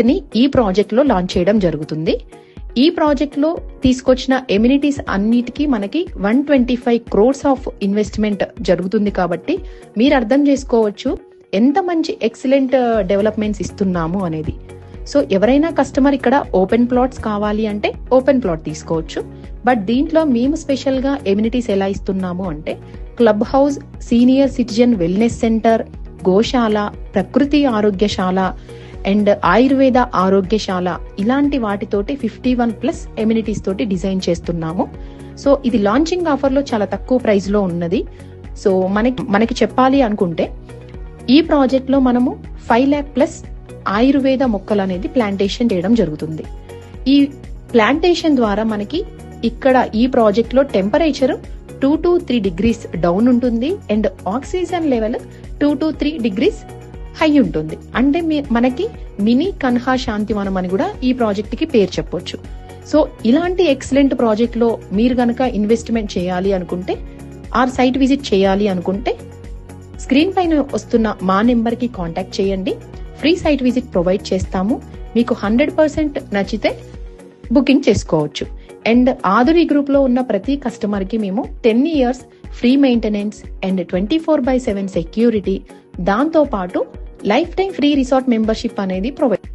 ని ఈ ప్రాజెక్ట్లో లాంచ్ చేయడం జరుగుతుంది. ఈ ప్రాజెక్ట్లో తీసుకొచ్చిన ఎమ్యూనిటీస్ అన్నిటికీ మనకి one twenty five crores of investment జరుగుతుంది కాబట్టి మీరు అర్థం చేసుకోవచ్చు ఎంత మంచి ఎక్సలెంట్ డెవలప్మెంట్స్ uh, ఇస్తున్నాము అనేది. సో ఎవరైనా కస్టమర్ ఇక్కడ ఓపెన్ ప్లాట్స్ కావాలి అంటే ఓపెన్ ప్లాట్ తీసుకోవచ్చు. బట్ దీంట్లో మేము స్పెషల్గా ఎమ్యూనిటీస్ ఎలా ఇస్తున్నాము అంటే club house senior citizen wellness centre గోశాల ప్రకృతి ఆరోగ్యశాల అండ్ ఆయుర్వేద ఆరోగ్యశాల ఇలాంటి వాటితోటి ఫిఫ్టీ వన్ ప్లస్ ఎమ్యూనిటీస్ తోటి డిజైన్ చేస్తున్నాము. సో ఇది లాంచింగ్ ఆఫర్లో చాలా తక్కువ ప్రైస్లో ఉన్నది. సో మనకి మనకి చెప్పాలి అనుకుంటే ఈ ప్రాజెక్ట్లో మనము ఫైవ్ ల్యాక్ ప్లస్ ఆయుర్వేద మొక్కలు అనేది ప్లాంటేషన్ చేయడం జరుగుతుంది. ఈ ప్లాంటేషన్ ద్వారా మనకి ఇక్కడ ఈ ప్రాజెక్ట్లో temperature two to three degrees down ఉంటుంది. And oxygen level two to three degrees high ఉంటుంది. అంటే మనకి మినీ కన్హా శాంతివనం అని కూడా ఈ ప్రాజెక్ట్కి పేరు చెప్పొచ్చు. సో ఇలాంటి ఎక్సలెంట్ ప్రాజెక్ట్లో మీరు గనక ఇన్వెస్ట్మెంట్ చేయాలి అనుకుంటే ఆర్ సైట్ విజిట్ చేయాలి అనుకుంటే స్క్రీన్ పైన వస్తున్న మా నెంబర్కి కాంటాక్ట్ చేయండి. ఫ్రీ సైట్ విజిట్ ప్రొవైడ్ చేస్తాము. మీకు హండ్రెడ్ పర్సెంట్ నచ్చితే బుకింగ్ చేసుకోవచ్చు. అండ్ ఆధురి గ్రూప్లో ఉన్న ప్రతి కస్టమర్కి మేము ten years free maintenance and twenty four by seven security. దాంతో పాటు lifetime free resort membership అనేది ప్రొవైడ్